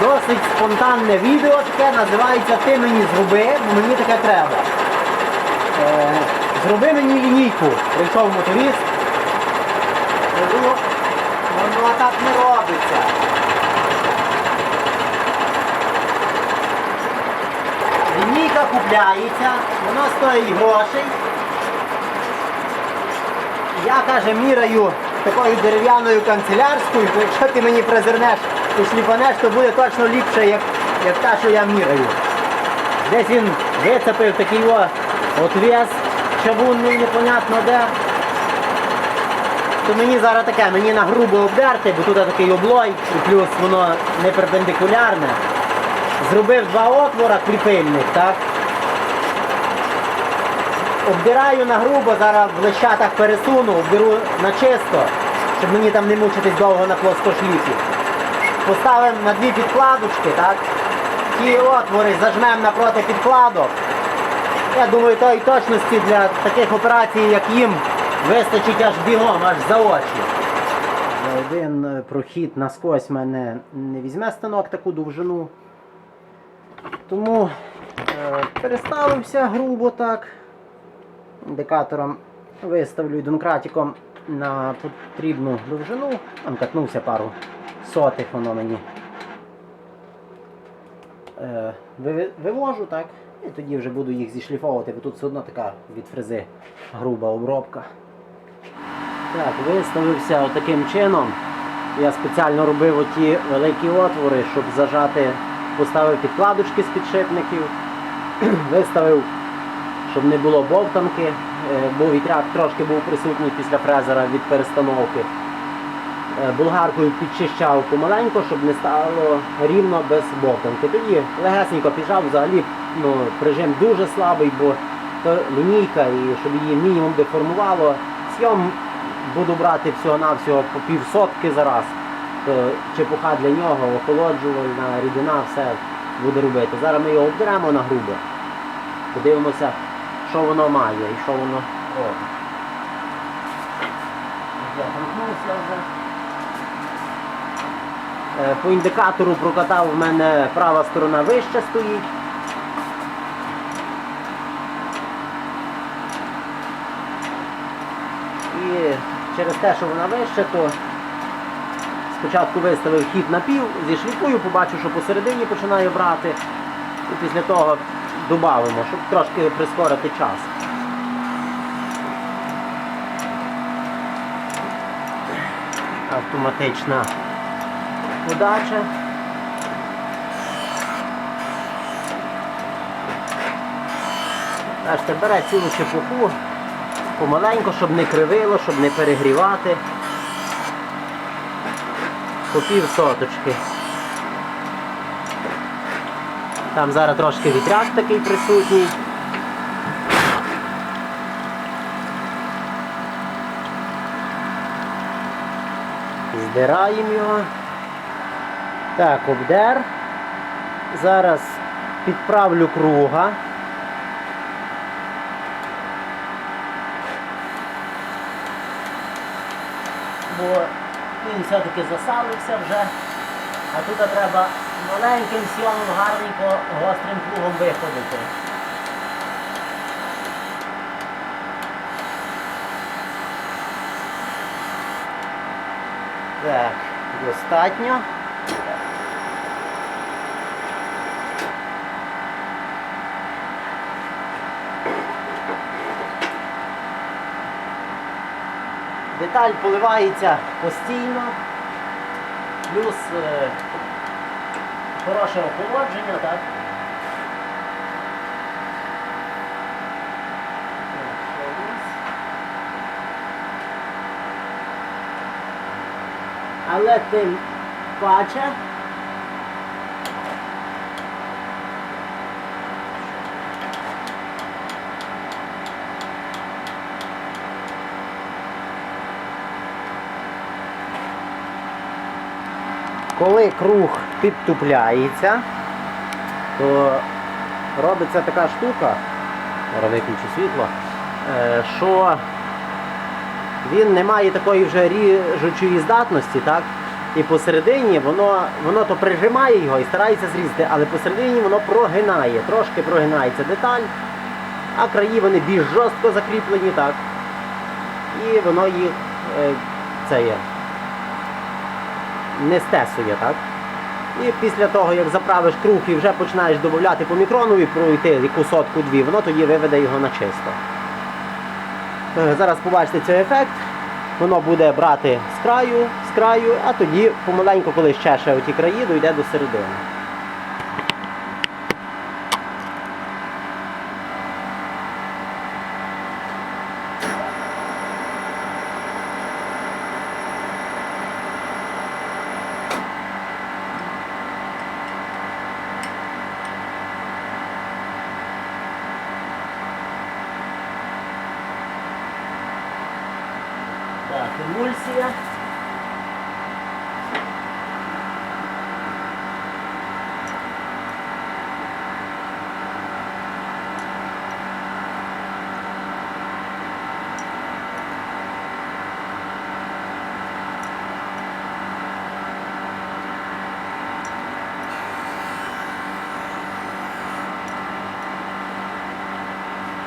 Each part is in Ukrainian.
Досить спонтанне відео таке, називається Ти мені зроби, бо мені таке треба. Е, зроби мені лінійку. Прийшов моторист. Кажу, воно так не робиться. Лінійка купляється, вона стоїть грошей. Я каже, міряю такою дерев'яною канцелярською, якщо ти мені призирнеш і шліпанеш, то буде точно ліпше, як, як та, що я міряю. Десь він вицепив такий о, отвес, чавунний, непонятно де. То мені зараз таке, мені на грубо обдерти, бо тут такий облой, і плюс воно не перпендикулярне. Зробив два отвора кріпильних, так? Обдираю на грубо, зараз в лещатах пересуну, обдеру на чисто, щоб мені там не мучитись довго на плоскошліфі. Поставимо на дві підкладочки, так? Ті отвори зажмемо напроти підкладок. Я думаю, тої точності для таких операцій, як їм, вистачить аж бігом, аж за очі. Один е, прохід наскось мене не візьме станок таку довжину. Тому е, переставився грубо так. Індикатором виставлю і на потрібну довжину. Там катнувся пару сотих воно мені. Е, вивожу, так? І тоді вже буду їх зішліфовувати, бо тут все одно така від фрези груба обробка. Так, виставився таким чином. Я спеціально робив оті великі отвори, щоб зажати, поставив підкладочки з підшипників, виставив, щоб не було бовтанки, е, бо вітряк трошки був присутній після фрезера від перестановки. Е, Болгаркою підчищав помаленько, щоб не стало рівно без бовтанки. Тоді легесенько піджав, взагалі ну, прижим дуже слабий, бо то лінійка, і щоб її мінімум деформувало. Сйом буду брати всього-навсього по пів сотки за раз. То чепуха для нього, охолоджувальна рідина, все буде робити. Зараз ми його обдеремо на грубо. Подивимося, що воно має і що воно робить. Замкнувся вже. Е, По індикатору прокатав в мене права сторона вище стоїть. І через те, що вона вища, то спочатку виставив хід на пів, зі шліфую, побачу, що посередині починаю брати. І після того додамо, щоб трошки прискорити час. Автоматична подача. Бачите, бере цілу чепуху, помаленько, щоб не кривило, щоб не перегрівати. По пів соточки. Там зараз трошки вітряк такий присутній. Здираємо його. Так, обдер. Зараз підправлю круга. Бо він все-таки засалився вже. А тут треба маленьким сьомом гарненько гострим кругом виходити. Так, достатньо. Деталь поливається постійно, плюс е, хороше охолодження, так? Але тим паче. Коли круг підтупляється, то робиться така штука, виключу світло, е, що він не має такої вже ріжучої здатності, так? І посередині воно, воно то прижимає його і старається зрізати, але посередині воно прогинає, трошки прогинається деталь, а краї вони більш жорстко закріплені, так. І воно їх е, це є, не стесує, так. І після того, як заправиш круг і вже починаєш додати по мікрону і пройти яку сотку-дві, воно тоді виведе його на чисто. Е, Зараз побачите цей ефект. Воно буде брати з краю, з краю, а тоді помаленьку, коли щеше оті краї, дойде до середини. Так, емульсія.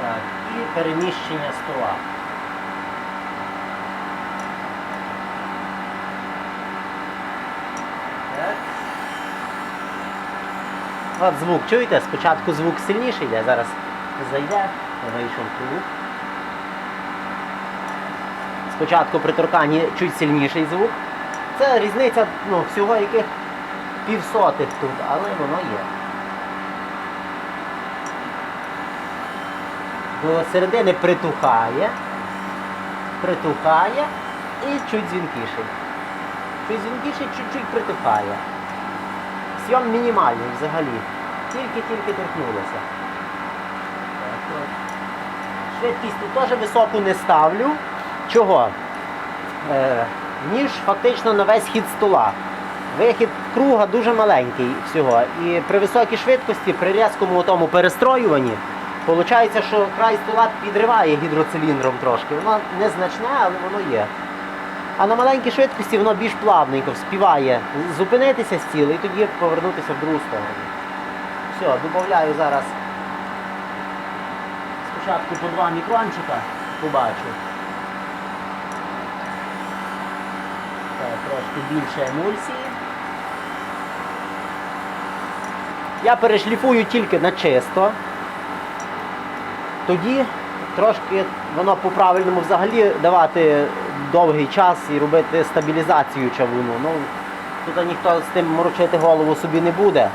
Так, і переміщення стола. От звук, чуєте? Спочатку звук сильніший йде, зараз зайде, вийшов круг. Спочатку при торканні чуть сильніший звук. Це різниця ну, всього яких півсотих тут, але воно є. До середини притухає, притухає і чуть дзвінкіший. Чуть дзвінкіший, чуть-чуть притухає. Сйом мінімальний взагалі. Тільки-тільки торкнулося. Швидкість тут теж високу не ставлю. Чого? Е, ніж фактично на весь хід стола. Вихід круга дуже маленький всього. І при високій швидкості, при різкому тому перестроюванні, виходить, що край стола підриває гідроциліндром трошки. Воно незначне, але воно є. А на маленькій швидкості воно більш плавненько вспіває зупинитися з тіла і тоді повернутися в другу сторону. Все, додаю зараз спочатку по два мікрончика, побачу. Трошки більше емульсії. Я перешліфую тільки на чисто. Тоді трошки воно по-правильному взагалі давати довгий час і робити стабілізацію чавуну. Ну, тут ніхто з тим морочити голову собі не буде.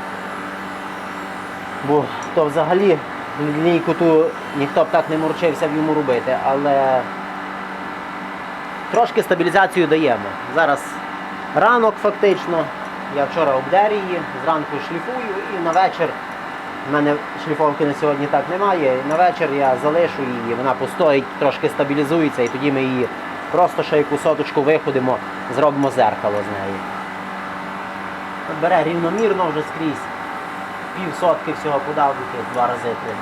Бо то взагалі лінійку ту ніхто б так не морочився в йому робити, але трошки стабілізацію даємо. Зараз ранок фактично. Я вчора обдер її, зранку шліфую і на вечір. У мене шліфовки на сьогодні так немає. На вечір я залишу її, вона постоїть, трошки стабілізується і тоді ми її просто ще яку соточку виходимо, зробимо зеркало з неї. Бере рівномірно вже скрізь. Пів сотки всього подав, два рази три.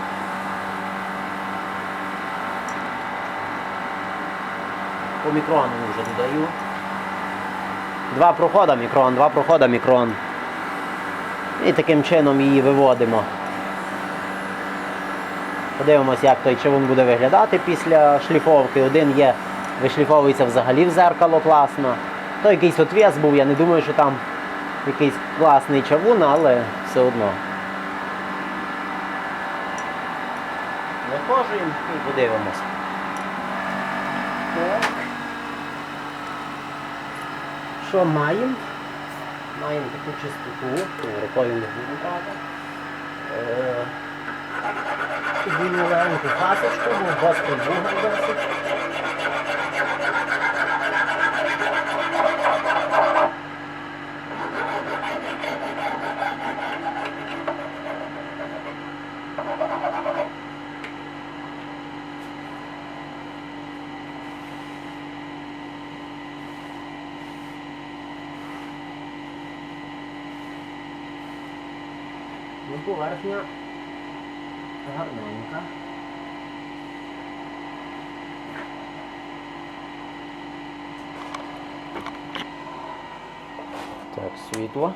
По мікрону вже додаю. Два прохода мікрон, два прохода мікрон. І таким чином її виводимо. Подивимось, як той човун буде виглядати після шліфовки. Один є, вишліфовується взагалі в зеркало класно. То якийсь отвес був, я не думаю, що там якийсь класний чавун, але все одно. Виходжуємо і подивимось. Що маємо? Маємо таку чистоту, ну, рукою не буду брати. Е, Тоді маленьку пасочку, бо гострий бугор досить. Ну, поверхня гарненька. світло.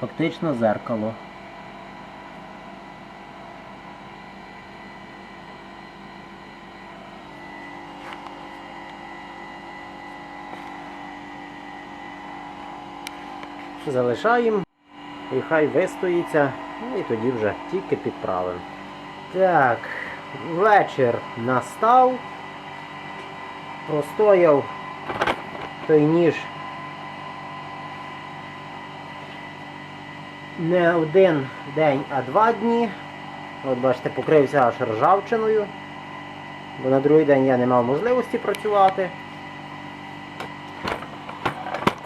Фактично зеркало. Залишаємо і хай вистоїться, ну і тоді вже тільки підправимо. Так, вечір настав. Простояв той ніж не один день, а два дні. От бачите, покрився аж ржавчиною, бо на другий день я не мав можливості працювати.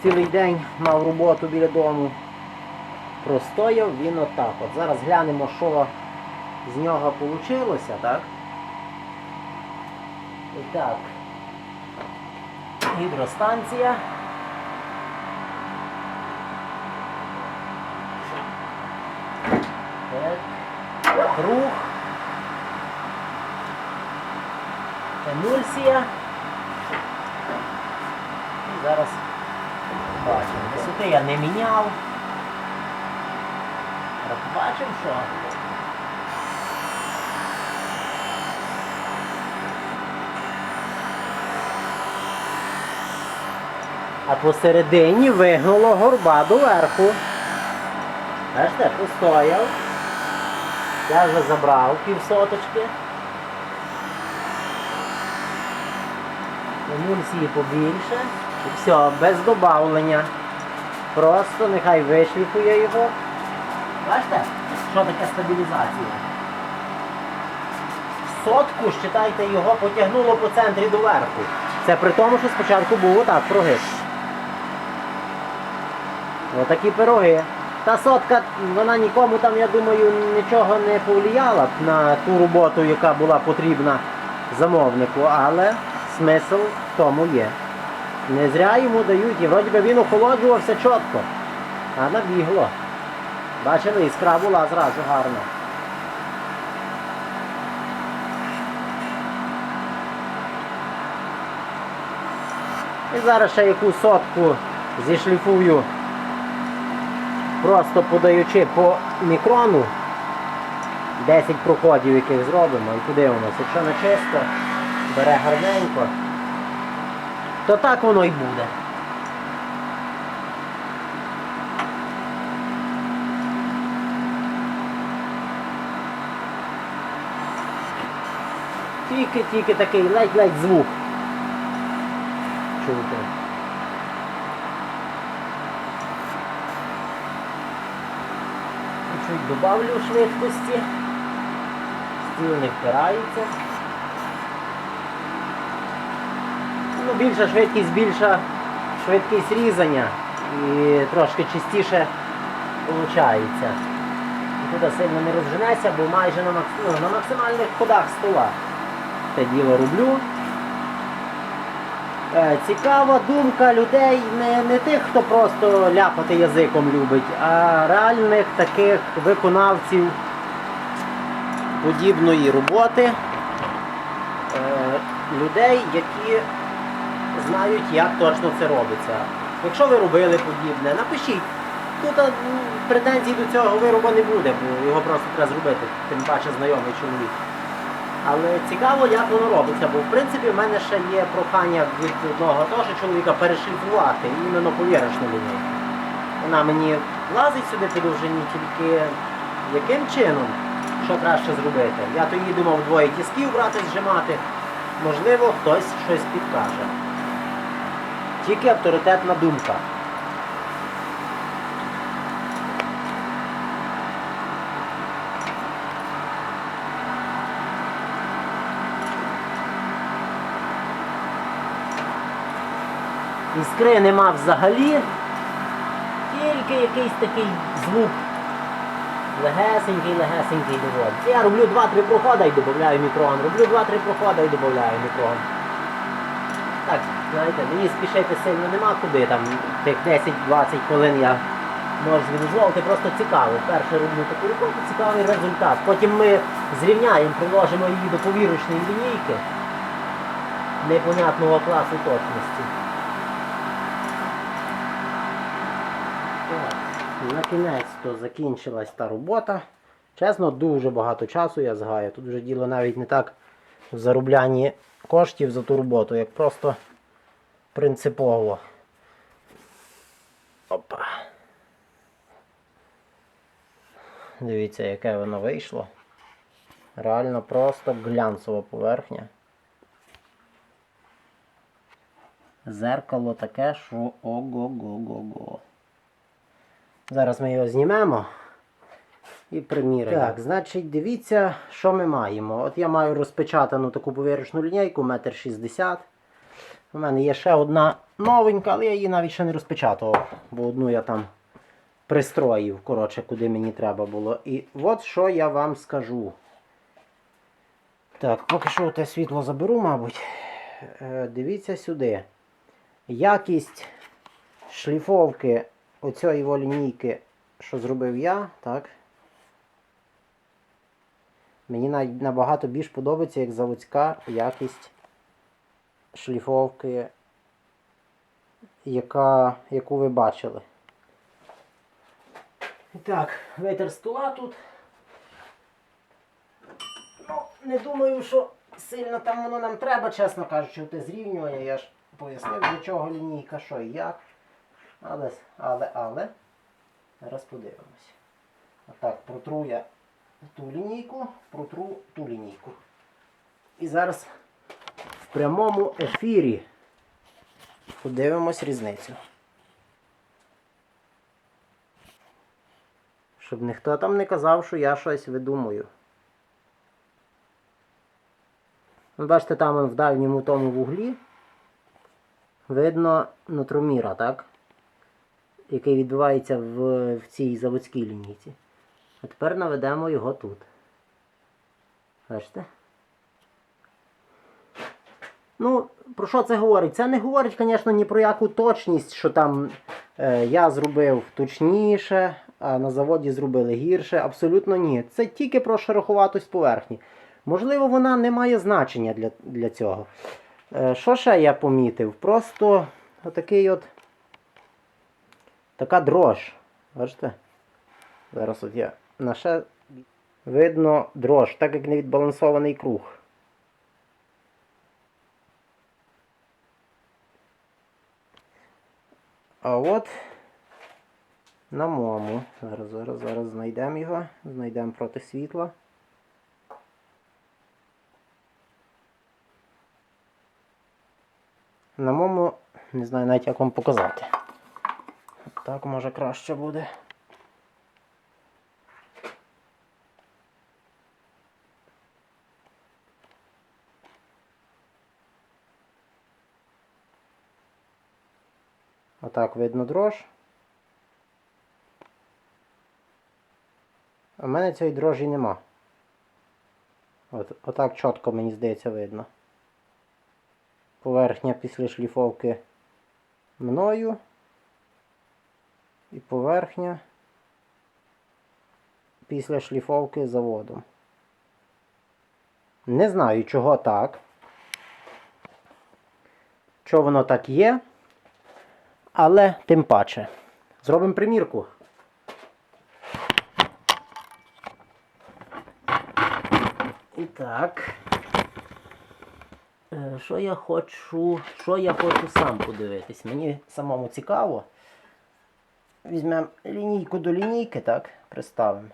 Цілий день мав роботу біля дому. Простояв він отак. От зараз глянемо, що з нього вийшло, так? І так. Гідростанція. Так. Рух. Емульсія. Зараз бачимо. Висоти я не міняв. Бачимо, що. А посередині вигнуло горба доверху. Бачите, постояв. Я вже забрав півсоточки. Емульсії побільше. Все, без добавлення. Просто нехай вишліфує його. Бачите, що таке стабілізація? Сотку, считайте, його потягнуло по центрі доверху. Це при тому, що спочатку був отак прогиб. Отакі пироги. Та сотка, вона нікому там, я думаю, нічого не повлияла на ту роботу, яка була потрібна замовнику, але смисл в тому є. Не зря йому дають, і вроді би він охолоджувався чітко, а набігло. Бачили, іскра була зразу гарна. І зараз ще яку сотку зішліфую, просто подаючи по мікрону 10 проходів, яких зробимо, і подивимося, якщо не чисто, бере гарненько, то так воно й буде. Тільки-тільки такий ледь-ледь звук. Чути. Чуть добавлю швидкості. Стіл не впирається. Ну, більша швидкість, більша швидкість різання і трошки чистіше виходить. Туди сильно не розженеся, бо майже на, ну, на максимальних ходах стола те діло роблю. Е, Цікава думка людей не, не тих, хто просто ляпати язиком любить, а реальних таких виконавців подібної роботи. Е, Людей, які знають, як точно це робиться. Якщо ви робили подібне, напишіть. Тут претензій до цього вироба не буде, бо його просто треба зробити, тим паче знайомий чоловік. Але цікаво, як воно робиться, бо в принципі в мене ще є прохання від одного теж чоловіка перешліфувати іменно повірочну лінійку. Вона мені влазить сюди по довжині, тільки яким чином, що краще зробити. Я тоді думав двоє тісків брати, зжимати. Можливо, хтось щось підкаже. Тільки авторитетна думка. Іскри нема взагалі, тільки якийсь такий звук. Легесенький, легесенький доводиться. Я роблю 2-3 проходи і додаю мікрон. Роблю 2-3 проходи і додаю мікрон. Так, знаєте, мені спішити сильно нема куди. Там тих 10-20 хвилин я можеш собі дозволити, просто цікаво. Перше роблю таку роботу, цікавий результат. Потім ми зрівняємо, приложимо її до повірочної лінійки непонятного класу точності. На кінець то закінчилась та робота. Чесно, дуже багато часу я згаю. Тут вже діло навіть не так в зароблянні коштів за ту роботу, як просто принципово. Опа. Дивіться, яке воно вийшло. Реально просто глянцева поверхня. Зеркало таке, що ого-го-го-го. Зараз ми його знімемо і приміряємо. Так, значить, дивіться, що ми маємо. От я маю розпечатану таку повірочну лінійку, 1,60 м. У мене є ще одна новенька, але я її навіть ще не розпечатував, бо одну я там пристроїв, коротше, куди мені треба було. І от що я вам скажу. Так, поки що те світло заберу, мабуть. Е, Дивіться сюди. Якість шліфовки оцієї лінійки, що зробив я, так? Мені навіть набагато більш подобається, як заводська якість шліфовки, яка, яку ви бачили. І Так, витер стола тут. Ну, не думаю, що сильно там воно нам треба, чесно кажучи, те зрівнювання. Я ж пояснив, для чого лінійка, що і як. Але, але, але. Зараз подивимось. Отак, протру я ту лінійку, протру ту лінійку. І зараз прямому ефірі подивимось різницю. Щоб ніхто там не казав, що я щось видумую. Бачите, там в дальньому тому вуглі видно нутроміра, так? Який відбувається в, в цій заводській лінійці. А тепер наведемо його тут. Бачите? Ну, про що це говорить? Це не говорить, звісно, ні про яку точність, що там е, я зробив точніше, а на заводі зробили гірше. Абсолютно ні. Це тільки про шероховатость поверхні. Можливо, вона не має значення для, для цього. Е, що ще я помітив? Просто отакий от така дрож. Бачите? Зараз от я на ще видно дрож, так як не відбалансований круг. А от на моєму. Зараз, зараз, зараз знайдемо його. Знайдемо проти світла. На моєму, не знаю навіть як вам показати. Так може краще буде. Отак видно дрож. В мене цієї дрожі нема. От, отак чітко, мені здається, видно. Поверхня після шліфовки мною. І поверхня після шліфовки заводом. Не знаю, чого так. Чого воно так є. Але тим паче. Зробимо примірку. І так. Е, Що я хочу. Що я хочу сам подивитись? Мені самому цікаво. Візьмемо лінійку до лінійки, так, приставимо.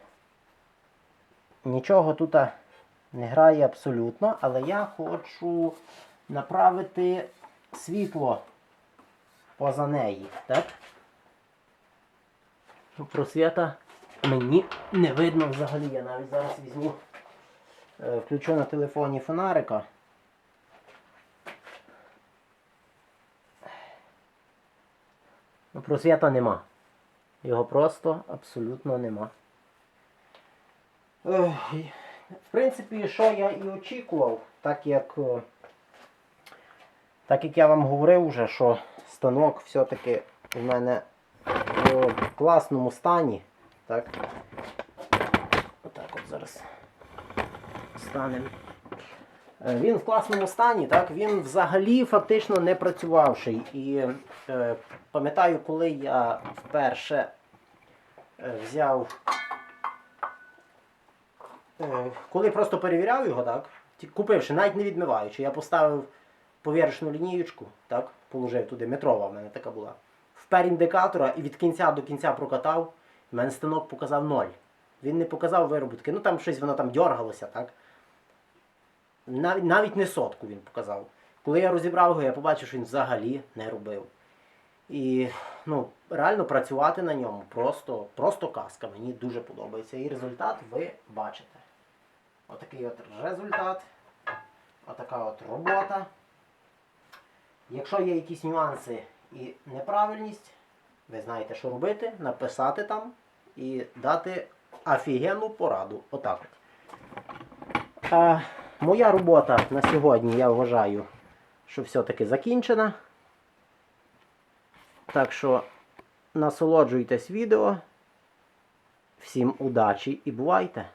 Нічого тут не грає абсолютно, але я хочу направити світло поза неї, так? Ну, Просвіта мені не видно взагалі. Я навіть зараз візьму, е, включу на телефоні фонарика. Ну, просвіта нема. Його просто абсолютно нема. В принципі, що я і очікував, так як, е, так як я вам говорив вже, що станок все-таки у мене в класному стані. Так. Отак от зараз станемо. Е, Він в класному стані, так, він взагалі фактично не працювавший. І е, пам'ятаю, коли я вперше е, взяв. Е, коли просто перевіряв його, так, купивши, навіть не відмиваючи, я поставив повірочну лінієчку, так, положив туди, метрова в мене така була. Впер індикатора і від кінця до кінця прокатав, в мене станок показав ноль. Він не показав вироботки. Ну там щось воно там дергалося, так. Навіть, навіть не сотку він показав. Коли я розібрав його, я побачив, що він взагалі не робив. І ну, реально працювати на ньому просто, просто казка. Мені дуже подобається. І результат ви бачите. Отакий от результат. Отака от робота. Якщо є якісь нюанси і неправильність, ви знаєте, що робити, написати там і дати офігенну пораду. Отак от. А, моя робота на сьогодні, я вважаю, що все-таки закінчена. Так що насолоджуйтесь відео. Всім удачі і бувайте!